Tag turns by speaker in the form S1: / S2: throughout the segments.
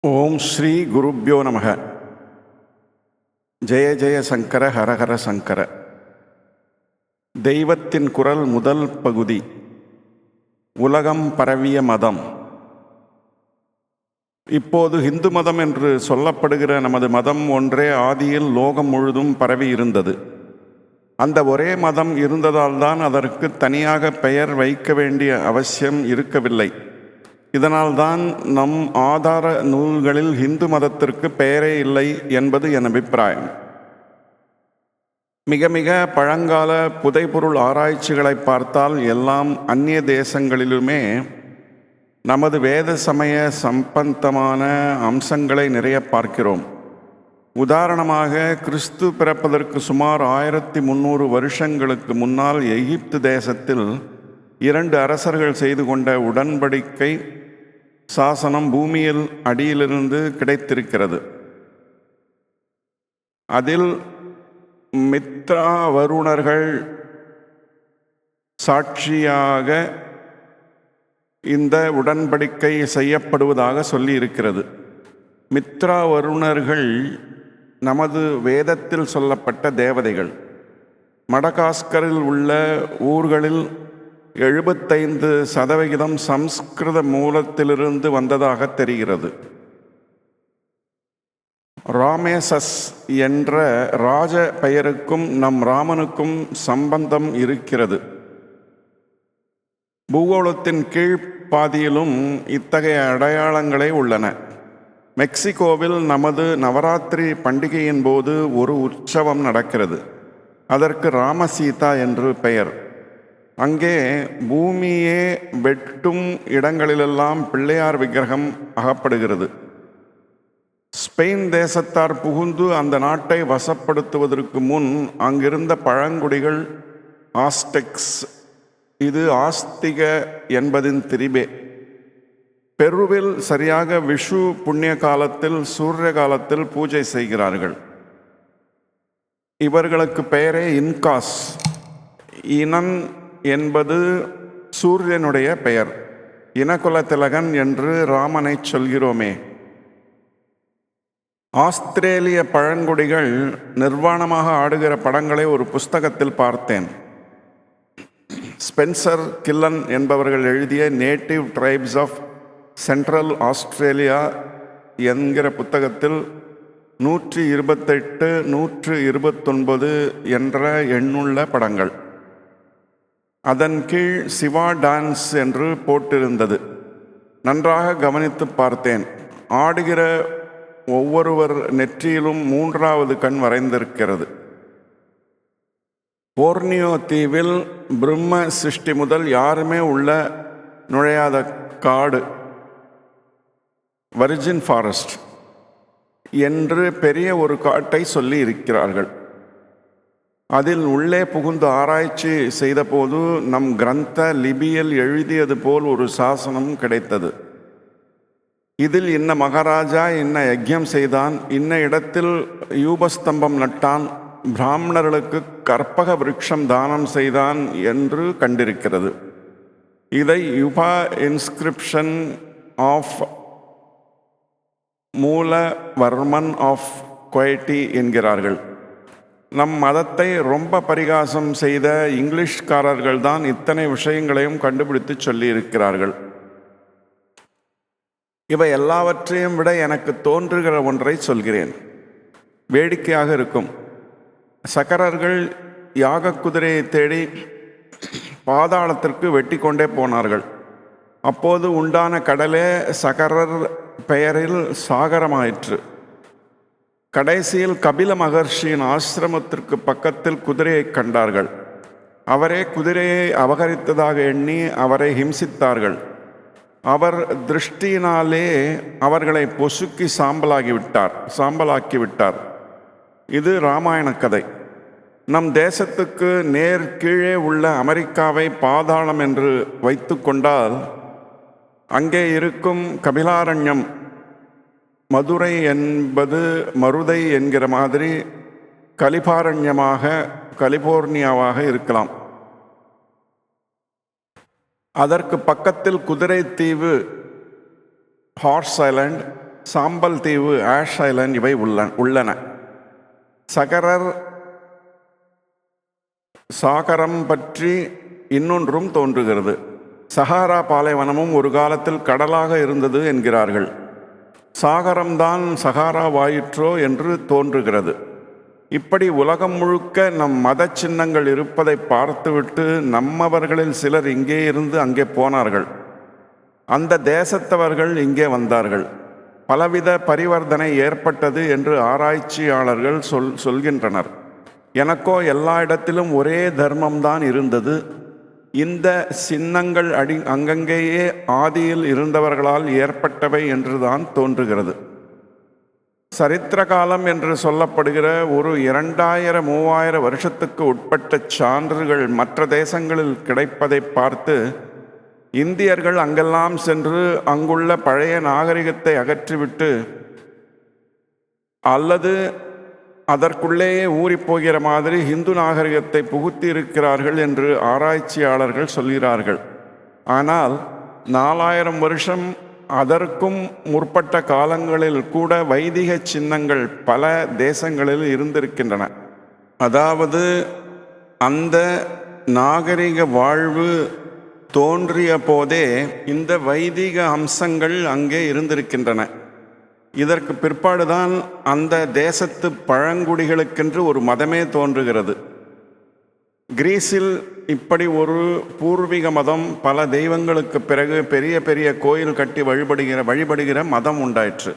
S1: ஓம் ஸ்ரீ குருப்யோ நமக. ஜெய ஜெய சங்கர ஹரஹர சங்கர. தெய்வத்தின் குரல் முதல் பகுதி. உலகம் பரவிய மதம். இப்போது இந்து மதம் என்று சொல்லப்படுகிற நமது மதம் ஒன்றே ஆதியில் லோகம் முழுதும் பரவி இருந்தது. அந்த ஒரே மதம் இருந்ததால்தான் அதற்கு தனியாக பெயர் வைக்க வேண்டிய அவசியம் இருக்கவில்லை. இதனால்தான் நம் ஆதார நூல்களில் இந்து மதத்திற்கு பெயரே இல்லை என்பது என் அபிப்பிராயம். மிக மிக பழங்கால புதைபொருள் ஆராய்ச்சிகளை பார்த்தால் எல்லாம் அந்நிய தேசங்களிலுமே நமது வேத சமய சம்பந்தமான அம்சங்களை நிறைய பார்க்கிறோம். உதாரணமாக கிறிஸ்து பிறப்பதற்கு சுமார் ஆயிரத்தி முந்நூறு வருஷங்களுக்கு முன்னால் எகிப்து தேசத்தில் இரண்டு அரசர்கள் செய்து கொண்ட உடன்படிக்கை சாசனம் பூமியில் அடியிலிருந்து கிடைத்திருக்கிறது. அதில் மித்ரா வருணர்கள் சாட்சியாக இந்த உடன்படிக்கை செய்யப்படுவதாக சொல்லி இருக்கிறது மித்ரா வருணர்கள் நமது வேதத்தில் சொல்லப்பட்ட தேவதைகள். மடகாஸ்கரில் உள்ள ஊர்களில் எழுபத்தைந்து சதவிகிதம் சம்ஸ்கிருத மூலத்திலிருந்து வந்ததாக தெரிகிறது. ராமேசஸ் என்ற ராஜ பெயருக்கும் நம் ராமனுக்கும் சம்பந்தம் இருக்கிறது. பூகோளத்தின் கீழ்ப்பாதியிலும் இத்தகைய அடையாளங்களே உள்ளன. மெக்சிகோவில் நமது நவராத்திரி பண்டிகையின் போது ஒரு உற்சவம் நடக்கிறது. அதற்கு ராமசீதா என்று பெயர். அங்கே பூமியே வெட்டும் இடங்களிலெல்லாம் பிள்ளையார் விக்கிரகம் அகப்படுகிறது. ஸ்பெயின் தேசத்தார் புகுந்து அந்த நாட்டை வசப்படுத்துவதற்கு முன் அங்கிருந்த பழங்குடிகள் ஆஸ்டெக்ஸ் இது ஆஸ்திக என்பதின் திரிபே. பெருவில் சரியாக விஷு புண்ணிய காலத்தில் சூரிய காலத்தில் பூஜை செய்கிறார்கள். இவர்களுக்கு பெயரே இன்காஸ். இனன் என்பது சூரியனுடைய பெயர். இனகுல திலகன் என்று ராமனை சொல்கிறோமே. ஆஸ்திரேலிய பழங்குடிகள் நிர்வாணமாக ஆடுகிற படங்களை ஒரு புஸ்தகத்தில் பார்த்தேன். ஸ்பென்சர் கில்லன் என்பவர்கள் எழுதிய native tribes of central Australia என்கிற புத்தகத்தில் நூற்றி இருபத்தெட்டு நூற்று இருபத்தொன்பது என்ற எண்ணுள்ள படங்கள். அதன் கீழ் சிவா டான்ஸ் என்று போட்டிருந்தது. நன்றாக கவனித்து பார்த்தேன். ஆடுகிற ஒவ்வொருவர் நெற்றியிலும் மூன்றாவது கண் வரைந்திருக்கிறது. போர்னியோ தீவில் பிரம்ம சிருஷ்டி முதல் யாருமே உள்ள நுழையாத காடு. வர்ஜின் ஃபாரஸ்ட் என்று பெரிய ஒரு காட்டை சொல்லி இருக்கிறார்கள் அதில் உள்ளே புகுந்து ஆராய்ச்சி செய்தபோது நம் கிரந்த லிபியில் எழுதியது போல் ஒரு சாசனம் கிடைத்தது. இதில் இன்ன மகாராஜா இன்ன யஜ்யம் செய்தான் இன்ன இடத்தில் யூபஸ்தம்பம் நட்டான் பிராமணர்களுக்கு கற்பக விருட்சம் தானம் செய்தான் என்று கண்டிருக்கிறது. இதை yupa inscription of Mulavarman of Kutai என்கிறார்கள். நம் மதத்தை ரொம்ப பரிகாசம் செய்த இங்கிலீஷ்காரர்கள் தான் இத்தனை விஷயங்களையும் கண்டுபிடித்து சொல்லியிருக்கிறார்கள். இவை எல்லாவற்றையும் விட எனக்கு தோன்றுகிற ஒன்றை சொல்கிறேன். வேடிக்கையாக இருக்கும். சக்கரர்கள் யாக குதிரையை தேடி பாதாளத்திற்கு வெட்டி கொண்டே போனார்கள். அப்போது உண்டான கடலே சகரர் பெயரில் சாகரமாயிற்று. கடைசியில் கபில மகர்ஷியின் ஆசிரமத்திற்கு பக்கத்தில் குதிரையை கண்டார்கள். அவரே குதிரையை அபகரித்ததாக எண்ணி அவரை ஹிம்சித்தார்கள். அவர் திருஷ்டியினாலே அவர்களை பொசுக்கி சாம்பலாகி விட்டார் சாம்பலாக்கி விட்டார். இது இராமாயண கதை. நம் தேசத்துக்கு நேர் கீழே உள்ள அமெரிக்காவை பாதாளம் என்று வைத்து கொண்டால் அங்கே இருக்கும் கபிலாரண்யம் மதுரை என்பது மருதை என்கிற மாதிரி கலிபாரண்யமாக கலிபோர்னியாவாக இருக்கலாம். அதற்கு பக்கத்தில் குதிரை தீவு ஹார்ஸ் ஐலண்ட் சாம்பல் தீவு ஆஷ் ஐலண்ட் இவை உள்ள உள்ளன. சகரர் சாகரம் பற்றி இன்னொன்றும் தோன்றுகிறது. சஹாரா பாலைவனமும் ஒரு காலத்தில் கடலாக இருந்தது என்கிறார்கள். சாகரம்தான் சகாராவாயிற்றோ என்று தோன்றுகிறது. இப்படி உலகம் முழுக்க நம் மத சின்னங்கள் இருப்பதை பார்த்துவிட்டு நம்மவர்களில் சிலர் இங்கே இருந்து அங்கே போனார்கள். அந்த தேசத்தவர்கள் இங்கே வந்தார்கள். பலவித பரிவர்த்தனை ஏற்பட்டது என்று ஆராய்ச்சியாளர்கள் சொல் சொல்கின்றனர். எனக்கோ எல்லா இடத்திலும் ஒரே தர்மம்தான் இருந்தது. இந்த சின்னங்கள் அடி அங்கங்கேயே ஆதியில் இருந்தவர்களால் ஏற்பட்டவை என்றுதான் தோன்றுகிறது. சரித்திர காலம் என்று சொல்லப்படுகிற ஒரு இரண்டாயிரம் மூவாயிரம் வருஷத்துக்கு உட்பட்ட சான்றுகள் மற்ற தேசங்களில் கிடைப்பதை பார்த்து இந்தியர்கள் அங்கெல்லாம் சென்று அங்குள்ள பழைய நாகரிகத்தை அகற்றிவிட்டு அல்லது அதற்குள்ளேயே ஊறிப்போகிற மாதிரி இந்து நாகரிகத்தை புகுத்தி இருக்கிறார்கள் என்று ஆராய்ச்சியாளர்கள் சொல்கிறார்கள். ஆனால் நாலாயிரம் வருஷம் அதற்கும் முற்பட்ட காலங்களில் கூட வைதிக சின்னங்கள் பல தேசங்களில் இருந்திருக்கின்றன. அதாவது அந்த நாகரிக வாழ்வு தோன்றிய போதே இந்த வைதிக அம்சங்கள் அங்கே இருந்திருக்கின்றன. இதற்கு பிற்பாடுதான் அந்த தேசத்து பழங்குடிகளுக்கென்று ஒரு மதமே தோன்றுகிறது. கிரீஸில் இப்படி ஒரு பூர்வீக மதம் பல தெய்வங்களுக்கு பிறகு பெரிய பெரிய கோயில் கட்டி வழிபடுகிற வழிபடுகிற மதம் உண்டாயிற்று.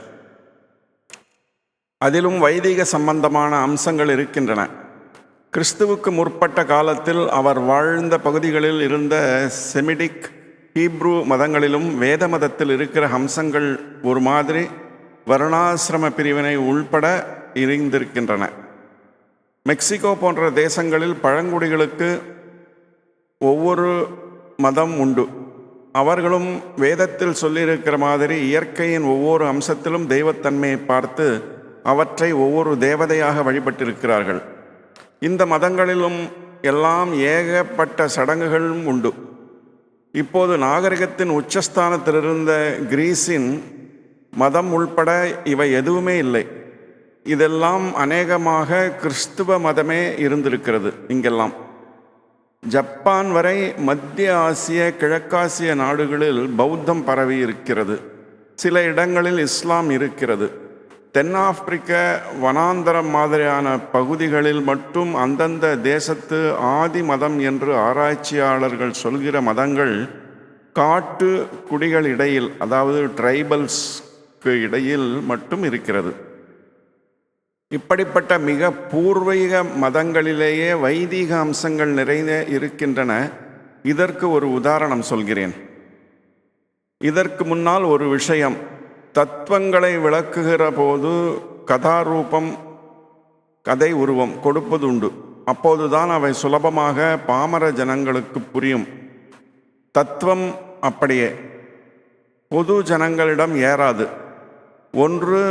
S1: அதிலும் வைதிக சம்பந்தமான அம்சங்கள் இருக்கின்றன. கிறிஸ்துவுக்கு முற்பட்ட காலத்தில் அவர் வாழ்ந்த பகுதிகளில் இருந்த செமிடிக் ஹீப்ரு மதங்களிலும் வேத மதத்தில் இருக்கிற அம்சங்கள் ஒரு மாதிரி. வருணாசிரம பிரிவினை உள்பட இருந்திருக்கின்றன மெக்சிகோ போன்ற தேசங்களில் பழங்குடிகளுக்கு ஒவ்வொரு மதம் உண்டு. அவர்களும் வேதத்தில் சொல்லியிருக்கிற மாதிரி இயற்கையின் ஒவ்வொரு அம்சத்திலும் தெய்வத்தன்மையை பார்த்து அவற்றை ஒவ்வொரு தேவதையாக வழிபட்டிருக்கிறார்கள். இந்த மதங்களிலும் எல்லாம் ஏகப்பட்ட சடங்குகளும் உண்டு. இப்போது நாகரிகத்தின் உச்சஸ்தானத்தில் இருந்த கிரீஸின் மதம் உள்பட இவை எதுவுமே இல்லை. இதெல்லாம் அநேகமாக கிறிஸ்துவ மதமே இருந்திருக்கிறது இங்கெல்லாம். ஜப்பான் வரை மத்திய ஆசிய கிழக்காசிய நாடுகளில் பௌத்தம் பரவி இருக்கிறது. சில இடங்களில் இஸ்லாம் இருக்கிறது. தென்னாப்பிரிக்க வனாந்தரம் மாதிரியான பகுதிகளில் மட்டும் அந்தந்த தேசத்து ஆதி மதம் என்று ஆராய்ச்சியாளர்கள் சொல்கிற மதங்கள் காட்டு குடிகள் இடையில் அதாவது ட்ரைபல்ஸ் இடையில் மட்டும் இருக்கிறது. இப்படிப்பட்ட மிக பூர்வீக மதங்களிலேயே வைதீக அம்சங்கள் நிறைய இருக்கின்றன. இதற்கு ஒரு உதாரணம் சொல்கிறேன். இதற்கு முன்னால் ஒரு விஷயம். தத்துவங்களை விளக்குகிற போது கதாரூபம் கதை உருவம் கொடுப்பது உண்டு. அப்போதுதான் அவை சுலபமாக பாமர ஜனங்களுக்கு புரியும். தத்துவம் அப்படியே. பொது ஜனங்களிடம் ஏறாது. ஒன்று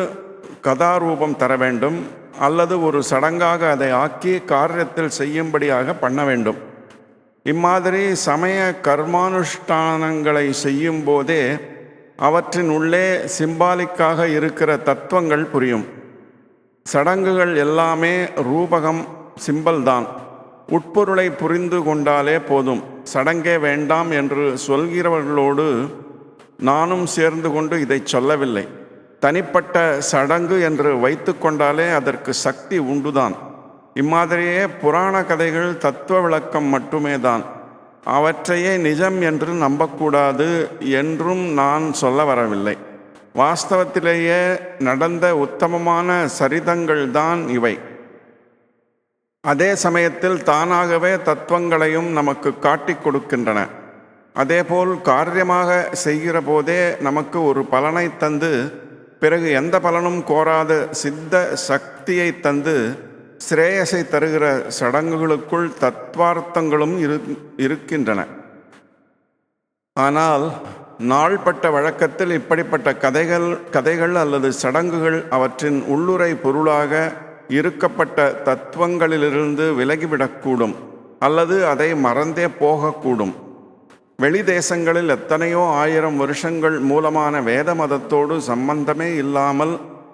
S1: கதாரூபம் தர வேண்டும் அல்லது ஒரு சடங்காக அதை ஆக்கி காரியத்தில் செய்யும்படியாக பண்ண வேண்டும். இம்மாதிரி சமய கர்மானுஷ்டானங்களை செய்யும் போதே அவற்றின் உள்ளே சிம்பாலிக்காக இருக்கிற தத்துவங்கள் புரியும். சடங்குகள் எல்லாமே ரூபகம் சிம்பல் தான். உட்பொருளை புரிந்து கொண்டாலே போதும். சடங்கே வேண்டாம் என்று சொல்கிறவர்களோடு நானும் சேர்ந்து கொண்டு இதை சொல்லவில்லை. தனிப்பட்ட சடங்கு என்று வைத்து கொண்டாலே அதற்கு சக்தி உண்டுதான். இம்மாதிரியே புராண கதைகள் தத்துவ விளக்கம் மட்டுமே தான் அவற்றையே நிஜம் என்று நம்பக்கூடாது என்றும் நான் சொல்ல வரவில்லை. வாஸ்தவத்திலேயே நடந்த உத்தமமான சரிதங்கள் தான் இவை. அதே சமயத்தில் தானாகவே தத்துவங்களையும் நமக்கு காட்டிக் கொடுக்கின்றன. அதேபோல் காரியமாக செய்கிற போதே நமக்கு ஒரு பலனை தந்து பிறகு எந்த பலனும் கோராத சித்த சக்தியை தந்து சிரேயசை தருகிற சடங்குகளுக்குள் தத்வார்த்தங்களும் இரு இருக்கின்றன. ஆனால் நாள்பட்ட வழக்கத்தில் இப்படிப்பட்ட கதைகள் கதைகள் அல்லது சடங்குகள் அவற்றின் உள்ளுரை பொருளாக இருக்கப்பட்ட தத்துவங்களிலிருந்து விலகிவிடக்கூடும் அல்லது அதை மறந்தே போகக்கூடும். வெளி தேசங்களில் எத்தனையோ ஆயிரம் வருஷங்கள் மூலமான வேத மதத்தோடு சம்பந்தமே இல்லாமல்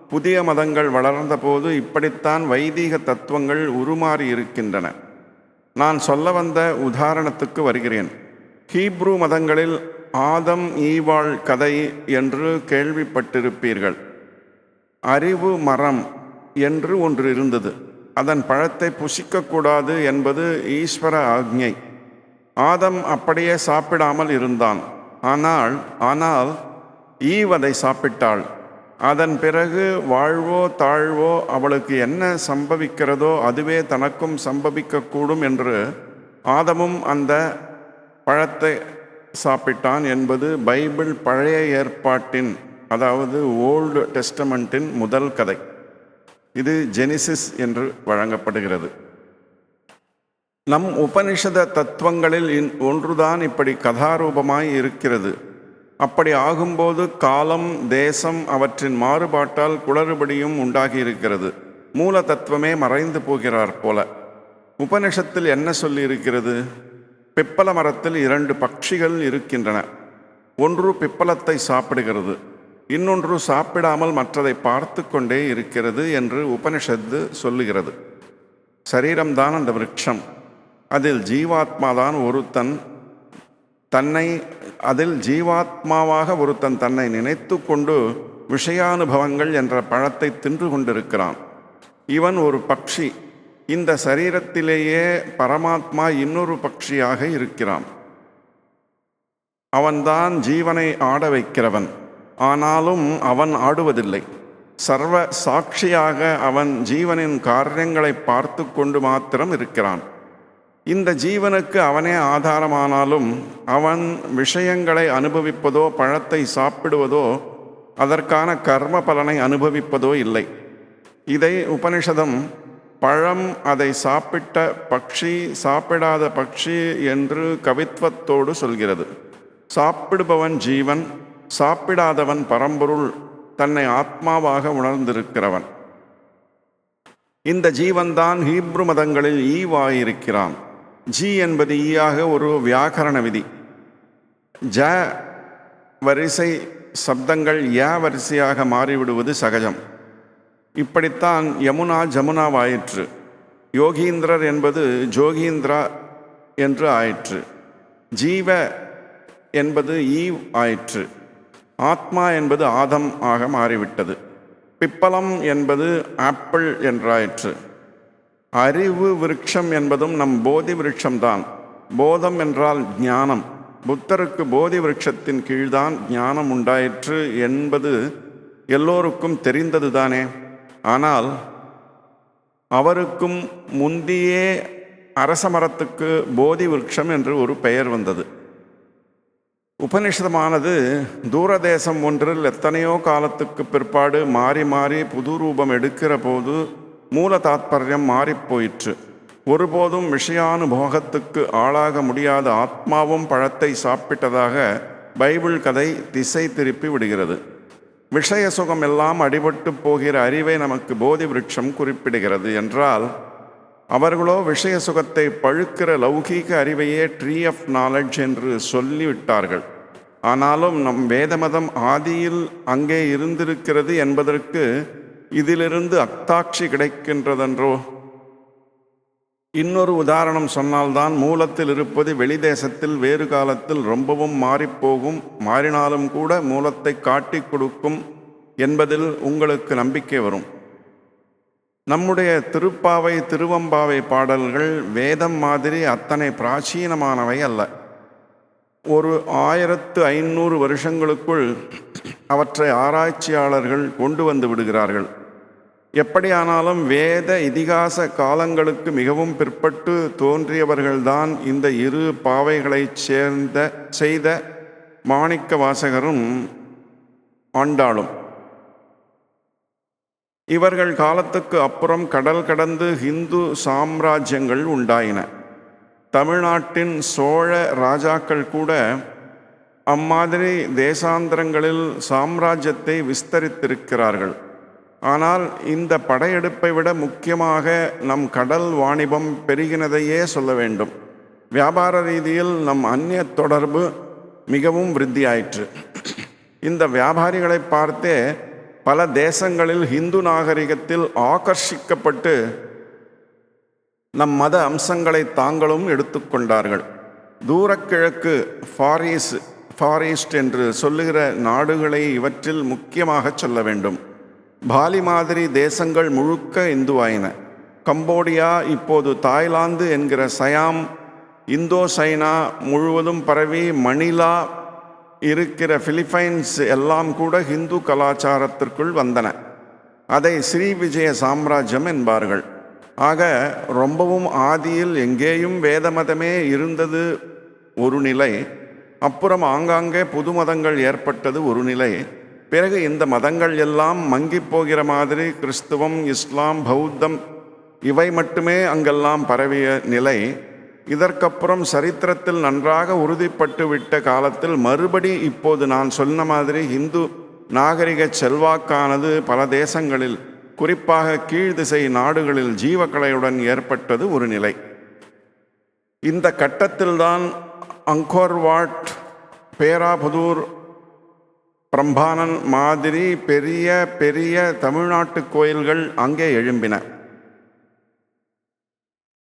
S1: புதிய மதங்கள் வளர்ந்தபோது இப்படித்தான் வைதீக தத்துவங்கள் உருமாறி இருக்கின்றன. நான் சொல்ல வந்த உதாரணத்துக்கு வருகிறேன். ஹீப்ரு மதங்களில் ஆதம் ஈவாள் கதை என்று கேள்விப்பட்டிருப்பீர்கள். அறிவு மரம் என்று ஒன்று இருந்தது. அதன் பழத்தை புசிக்கக்கூடாது என்பது ஈஸ்வர ஆக்ஞை. ஆதம் அப்படியே சாப்பிடாமல் இருந்தான். ஆனால் ஆனால் ஈவ் அதை சாப்பிட்டாள். அதன் பிறகு வாழ்வோ தாழ்வோ அவளுக்கு என்ன சம்பவிக்கிறதோ அதுவே தனக்கும் சம்பவிக்கக்கூடும் என்று ஆதமும் அந்த பழத்தை சாப்பிட்டான் என்பது பைபிள் பழைய ஏற்பாட்டின் அதாவது ஓல்டு டெஸ்டமெண்ட்டின் முதல் கதை. இது ஜெனிசிஸ் என்று வழங்கப்படுகிறது. நம் உபனிஷத தத்துவங்களில் இன்- ஒன்றுதான் இப்படி கதாரூபமாய் இருக்கிறது. அப்படி ஆகும்போது காலம் தேசம் அவற்றின் மாறுபாட்டால் குளறுபடியும் உண்டாகி இருக்கிறது மூல தத்துவமே மறைந்து போகிறார் போல. உபனிஷத்தில் என்ன சொல்லியிருக்கிறது? பிப்பல மரத்தில் இரண்டு பட்சிகள் இருக்கின்றன. ஒன்று பிப்பலத்தை சாப்பிடுகிறது. இன்னொன்று சாப்பிடாமல் மற்றதை பார்த்து கொண்டே இருக்கிறது என்று உபனிஷத்து சொல்லுகிறது. சரீரம்தான் அந்த விருட்சம் அதில் ஜீவாத்மாதான் ஒருத்தன் தன்னை அதில் ஜீவாத்மாவாக ஒருத்தன் தன்னை நினைத்து கொண்டு விஷயானுபவங்கள் என்ற பழத்தை தின்று கொண்டிருக்கிறான். இவன் ஒரு பக்ஷி. இந்த சரீரத்திலேயே பரமாத்மா இன்னொரு பக்ஷியாக இருக்கிறான். அவன்தான் ஜீவனை ஆட வைக்கிறவன். ஆனாலும் அவன் ஆடுவதில்லை. சர்வ சாட்சியாக அவன் ஜீவனின் காரியங்களை பார்த்து கொண்டு மாத்திரம் இருக்கிறான். இந்த ஜீவனுக்கு அவனே ஆதாரமானாலும் அவன் விஷயங்களை அனுபவிப்பதோ பழத்தை சாப்பிடுவதோ அதற்கான கர்ம பலனை அனுபவிப்பதோ இல்லை. இதை உபனிஷதம் பழம் அதை சாப்பிட்ட பக்ஷி சாப்பிடாத பக்ஷி என்று கவித்வத்தோடு சொல்கிறது. சாப்பிடுபவன் ஜீவன் சாப்பிடாதவன் பரம்பொருள் தன்னை ஆத்மாவாக உணர்ந்திருக்கிறவன். இந்த ஜீவன்தான் ஹீப்ரு மதங்களில் ஈவாயிருக்கிறான். ஜி என்பது e ஈயாக ஒரு வியாக்கரண விதி. ஜ வரிசை சப்தங்கள் ய வரிசையாக மாறிவிடுவது சகஜம். இப்படித்தான் யமுனா ஜமுனாவாயிற்று யோகீந்திரர் என்பது ஜோகீந்திரா என்று ஆயிற்று. ஜீவ என்பது ஈவ் ஆயிற்று. ஆத்மா என்பது ஆதம் ஆக மாறிவிட்டது. பிப்பலம் என்பது ஆப்பிள் என்றாயிற்று. அறிவு விருட்சம் என்பதும் நம் போதி விருட்சம்தான். போதம் என்றால் ஞானம். புத்தருக்கு போதி விருட்சத்தின் கீழ்தான் ஞானம் உண்டாயிற்று என்பது எல்லோருக்கும் தெரிந்தது தானே ஆனால் அவருக்கும் முந்தியே அரச மரத்துக்கு போதி விருட்சம் என்று ஒரு பெயர் வந்தது. உபனிஷதமானது தூரதேசம் ஒன்றில் எத்தனையோ காலத்துக்கு பிற்பாடு மாறி மாறி புது ரூபம் எடுக்கிற போது மூல தாத்பரியம் மாறிப்போயிற்று. ஒருபோதும் விஷயானுபோகத்துக்கு ஆளாக முடியாத ஆத்மாவும் பழத்தை சாப்பிட்டதாக பைபிள் கதை திசை திருப்பி விடுகிறது. விஷய சுகம் எல்லாம் அடிபட்டு போகிற அறிவை நமக்கு போதி விருட்சம் குறிப்பிடுகிறது என்றால் அவர்களோ விஷய சுகத்தை பழுக்கிற லௌகீக அறிவையே ட்ரீ ஆஃப் நாலெட்ஜ் என்று சொல்லிவிட்டார்கள். ஆனாலும் நம் வேதமதம் ஆதியில் அங்கே இருந்திருக்கிறது என்பதற்கு இதிலிருந்து அத்தாட்சி கிடைக்கின்றதென்றோ? இன்னொரு உதாரணம் சொன்னால்தான் மூலத்தில் இருப்பது வெளிதேசத்தில் வேறு காலத்தில் ரொம்பவும் மாறிப்போகும் மாறினாலும் கூட மூலத்தை காட்டிக் கொடுக்கும் என்பதில் உங்களுக்கு நம்பிக்கை வரும். நம்முடைய திருப்பாவை திருவம்பாவை பாடல்கள் வேதம் மாதிரி அத்தனை பிராச்சீனமானவை அல்ல. ஒரு ஆயிரத்து ஐநூறு வருஷங்களுக்குள் அவற்றை ஆராய்ச்சியாளர்கள் கொண்டு வந்து விடுகிறார்கள். எப்படியானாலும் வேத இதிகாச காலங்களுக்கு மிகவும் பிற்பட்டு தோன்றியவர்கள்தான் இந்த இரு பாவைகளைச் சேர்ந்த செய்த மாணிக்க வாசகரும் ஆண்டாளும். இவர்கள் காலத்துக்கு அப்புறம் கடல் கடந்து ஹிந்து சாம்ராஜ்யங்கள் உண்டாயின. தமிழ்நாட்டின் சோழ ராஜாக்கள் கூட அம்மாதிரி தேசாந்திரங்களில் சாம்ராஜ்யத்தை விஸ்தரித்திருக்கிறார்கள். ஆனால் இந்த படையெடுப்பை விட முக்கியமாக நம் கடல் வாணிபம் பெருகினதையே சொல்ல வேண்டும். வியாபார ரீதியில் நம் அந்நிய தொடர்பு மிகவும் விருத்தியாயிற்று. இந்த வியாபாரிகளை பார்த்தே பல தேசங்களில் ஹிந்து நாகரிகத்தில் ஆகர்ஷிக்கப்பட்டு நம் மத அம்சங்களை தாங்களும் எடுத்துக்கொண்டார்கள். தூரக்கிழக்கு ஃபாரிஸ் ஃபாரீஸ்ட் என்று சொல்லுகிற நாடுகளை இவற்றில் முக்கியமாக சொல்ல வேண்டும். பாலி மாதிரி தேசங்கள் முழுக்க இந்துவாயின. கம்போடியா இப்போது தாய்லாந்து என்கிற சயாம் இந்தோ சைனா முழுவதும் பரவி மணிலா இருக்கிற பிலிப்பைன்ஸ் எல்லாம் கூட ஹிந்து கலாச்சாரத்திற்குள் வந்தன. அதை ஸ்ரீ விஜய சாம்ராஜ்யம் என்பார்கள். ஆக ரொம்பவும் ஆதியில் எங்கேயும் வேத மதமே இருந்தது ஒரு நிலை. அப்புறம் ஆங்காங்கே புது மதங்கள் ஏற்பட்டது ஒரு நிலை. பிறகு இந்த மதங்கள் எல்லாம் மங்கிப் போகிற மாதிரி கிறிஸ்துவம் இஸ்லாம் பௌத்தம் இவை மட்டுமே அங்கெல்லாம் பரவிய நிலை. இதற்கப்புறம் சரித்திரத்தில் நன்றாக உறுதிப்பட்டு விட்ட காலத்தில் மறுபடி இப்போது நான் சொன்ன மாதிரி இந்து நாகரிக செல்வாக்கானது பல தேசங்களில் குறிப்பாக கீழ்திசை நாடுகளில் ஜீவக்கலையுடன் ஏற்பட்டது ஒரு நிலை. இந்த கட்டத்தில்தான் அங்கோர்வாட் பேராபுதூர் பிரம்பானன் மாதிரி பெரிய பெரிய தமிழ்நாட்டு கோயில்கள் அங்கே எழும்பின.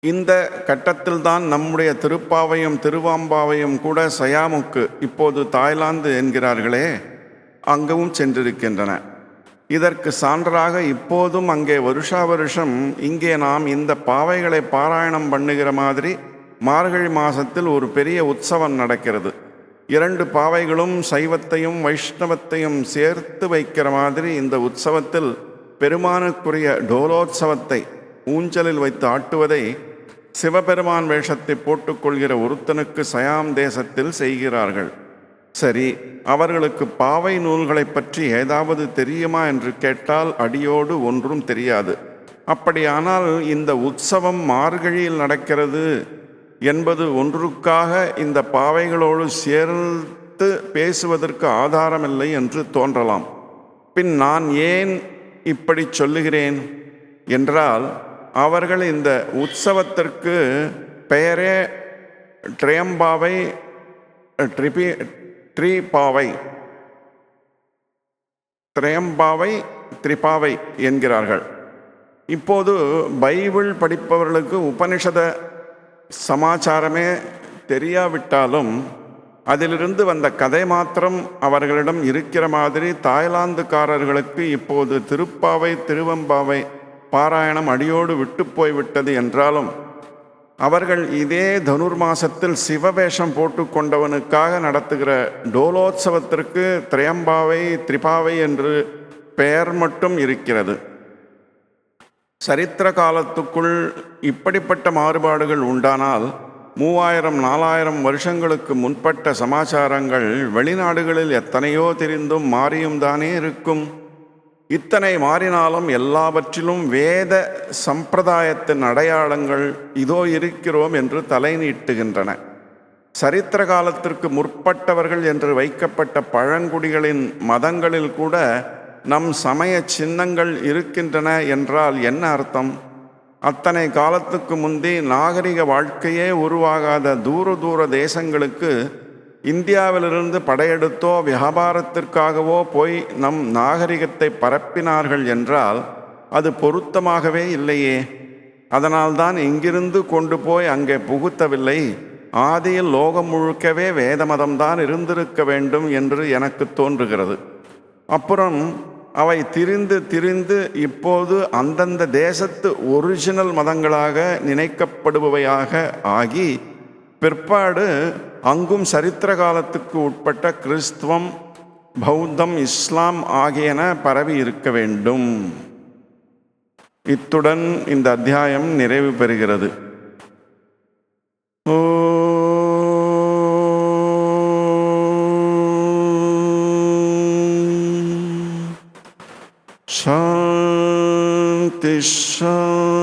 S1: இந்த கட்டத்தில்தான் நம்முடைய திருப்பாவையும் திருவாம்பாவையும் கூட சயாமுக்கு இப்போது தாய்லாந்து என்கிறார்களே அங்கவும் சென்றிருக்கின்றன. இதற்கு சான்றாக இப்போதும் அங்கே வருஷா வருஷம் இங்கே நாம் இந்த பாவைகளை பாராயணம் பண்ணுகிற மாதிரி மார்கழி மாதத்தில் ஒரு பெரிய உற்சவம் நடக்கிறது. இரண்டு பாவைகளும் சைவத்தையும் வைஷ்ணவத்தையும் சேர்த்து வைக்கிற மாதிரி இந்த உற்சவத்தில் பெருமானுக்குரிய டோலோத்சவத்தை ஊஞ்சலில் வைத்து ஆட்டுவதை சிவபெருமான் வேஷத்தை போட்டுக்கொள்கிற ஒருத்தனுக்கு சயாம் தேசத்தில் செய்கிறார்கள். சரி அவர்களுக்கு பாவை நூல்களை பற்றி ஏதாவது தெரியுமா என்று கேட்டால் அடியோடு ஒன்றும் தெரியாது. அப்படியானால் இந்த உற்சவம் மார்கழியில் நடக்கிறது. என்பது ஒன்றுக்காக இந்த பாவைகளோடு சேர்த்து பேசுவதற்கு ஆதாரமில்லை என்று தோன்றலாம். பின் நான் ஏன் இப்படி சொல்லுகிறேன்? என்றால் அவர்கள் இந்த உற்சவத்திற்கு பெயரே ட்ரேம்பாவை ட்ரிபி ட்ரீபாவை திரையம்பாவை திரிபாவை என்கிறார்கள். இப்போது பைபிள் படிப்பவர்களுக்கு உபனிஷத சமாச்சாரமே தெரியாவிட்டாலும் அதிலிருந்து வந்த கதை மாத்திரம் அவர்களிடம் இருக்கிற மாதிரி தாய்லாந்துக்காரர்களுக்கு இப்போது திருப்பாவை திருவம்பாவை பாராயணம் அடியோடு விட்டு போய்விட்டது என்றாலும் அவர்கள் இதே தனுர் மாசத்தில் சிவவேஷம் போட்டு கொண்டவனுக்காக நடத்துகிற டோலோத்சவத்திற்கு திரையம்பாவை திரிபாவை என்று பெயர் மட்டும் இருக்கிறது. சரித்திர காலத்துக்குள் இப்படிப்பட்ட மாறுபாடுகள் உண்டானால் மூவாயிரம் நாலாயிரம் வருஷங்களுக்கு முன்பட்ட சமாச்சாரங்கள் வெளிநாடுகளில் எத்தனையோ தெரிந்தும் மாறியும் தானே இருக்கும். இத்தனை மாறினாலும் எல்லாவற்றிலும் வேத சம்பிரதாயத்தின் அடையாளங்கள் இதோ இருக்கிறோம் என்று தலை நீட்டுகின்றன. சரித்திர காலத்திற்கு முற்பட்டவர்கள் என்று வைக்கப்பட்ட பழங்குடிகளின் மதங்களில் கூட நம் சமய சின்னங்கள் இருக்கின்றன என்றால் என்ன அர்த்தம்? அத்தனை காலத்துக்கு முந்தி நாகரிக வாழ்க்கையே உருவாகாத தூர தூர தேசங்களுக்கு இந்தியாவிலிருந்து படையெடுத்தோ வியாபாரத்திற்காகவோ போய் நம் நாகரிகத்தை பரப்பினார்கள் என்றால் அது பொருத்தமாகவே இல்லையே. அதனால்தான் இங்கிருந்து கொண்டு போய் அங்கே புகுத்தவில்லை. ஆதியில் லோகம் முழுக்கவே வேத மதம்தான் இருந்திருக்க வேண்டும் என்று எனக்கு தோன்றுகிறது. அப்புறம் அவை திரிந்து திரிந்து இப்போது அந்தந்த தேசத்து ஒரிஜினல் மதங்களாக நினைக்கப்படுபவையாக ஆகி பிற்பாடு அங்கும் சரித்திர காலத்துக்கு உட்பட்ட கிறிஸ்துவம் பௌத்தம் இஸ்லாம் ஆகியன பரவி இருக்க வேண்டும். இத்துடன் இந்த அத்தியாயம் நிறைவு பெறுகிறது. ஓ deixar.